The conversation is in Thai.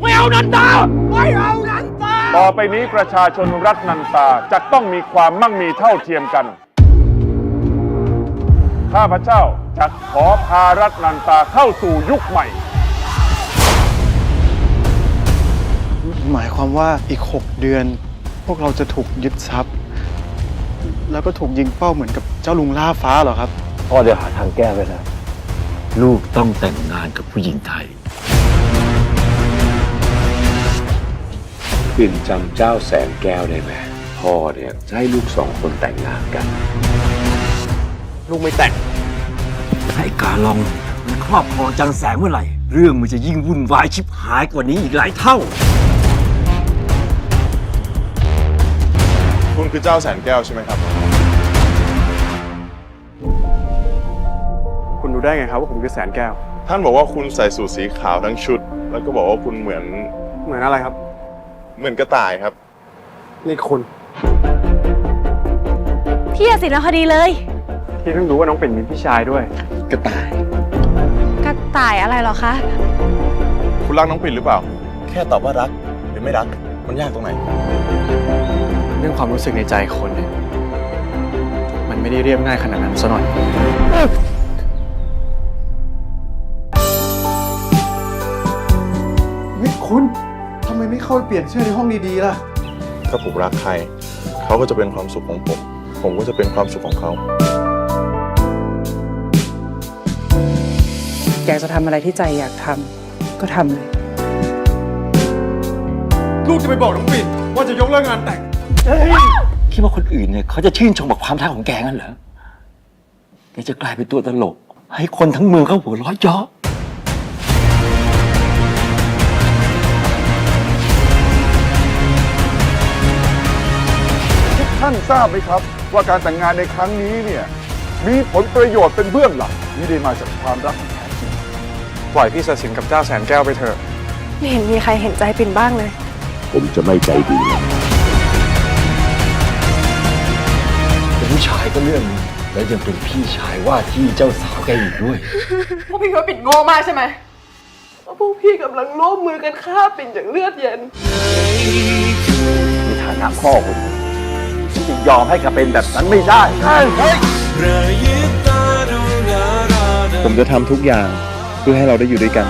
ไม่เอานันตาไม่เอานันตาต่อไปนี้ประชาชนรัฐนันตาจะต้องมีความมั่งมีเท่าเทียมกัน ข้าพเจ้าจะขอพารัฐนันตาเข้าสู่ยุคใหม่ หมายความว่าอีก 6 เดือน พวกเราจะถูกยึดทรัพย์ แล้วก็ถูกยิงเป้าเหมือนกับเจ้าลุงล่าฟ้าเหรอครับ พ่อเดี๋ยวหาทางแก้ไปแล้ว ลูกต้องแต่งงานกับผู้หญิงไทย ปิ่นจำเจ้าแสนแก้วได้ไหมพ่อเนี่ยจะให้ลูกสองคนแต่งงานกัน ลูกไม่แต่งให้กาลองมันครอบครองจังแสงเมื่อไหร่ เรื่องมันจะยิ่งวุ่นวายชิบหายกว่านี้อีกหลายเท่า คุณคือเจ้าแสนแก้วใช่ไหมครับ คุณรู้ได้ไงครับว่าผมคือแสนแก้ว ท่านบอกว่าคุณใส่สูทสีขาวทั้งชุด แล้วก็บอกว่าคุณเหมือนเหมือนอะไรครับ เหมือนกระต่ายครับ นี่คุณพี่อะสินะพอดีเลยที่เพิ่งรู้ว่าน้องเป็นมีพี่ชายด้วย กระต่าย กระต่ายอะไรเหรอคะ คุณรักน้องปิ่นหรือเปล่า แค่ตอบว่ารักหรือไม่รัก มันยากตรงไหน เรื่องความรู้สึกในใจคนเนี่ยมันไม่ได้เรียบง่ายขนาดนั้นซะหน่อยเฮ้ยคุณทำไมไม่เข้าไปเปลี่ยนเสื้อในห้องดีๆล่ะ ถ้าผมรักใคร เขาก็จะเป็นความสุขของผม ผมก็จะเป็นความสุขของเขา อยากจะทำอะไรที่ใจอยากทำก็ทำเลย ลูกจะไปบอกน้องปิ่นว่าจะยกเลิกงานแต่ง คิดว่าคนอื่นเนี่ยเขาจะชื่นชมกับความรักของแกงั้นเหรอ แกจะกลายเป็นตัวตลก ให้คนทั้งเมืองเขาหัวเราะเยาะ ทุกท่านทราบไหมครับ ว่าการแต่งงานในครั้งนี้เนี่ยมีผลประโยชน์เป็นเบื้องหลังไม่ได้มาจากความรักที่แท้จริงปล่อยพี่ศศินกับเจ้าแสนแก้วไปเถอะไม่เห็นมีใครเห็นใจปิ่นบ้างเลย ผมจะไม่ใจดีนะเป็นผู้ชายก็เรื่องหนึงแล้วยังเป็นพี่ชายว่าที่เจ้าสาวแกอีกด้วย พวกพี่คิดว่าปิ่นโง่มากใช่ไหมว่าพวกพี่กำลังร่วมมือกันฆ่าปิ่นอย่างเลือดเย็นในฐานะพ่อคนหนึ่งฉันจะ ยอมให้แกเป็นแบบนั้นไม่ได้ ผมจะทำทุกอย่างเพื่อให้เราได้อยู่ด้วยกัน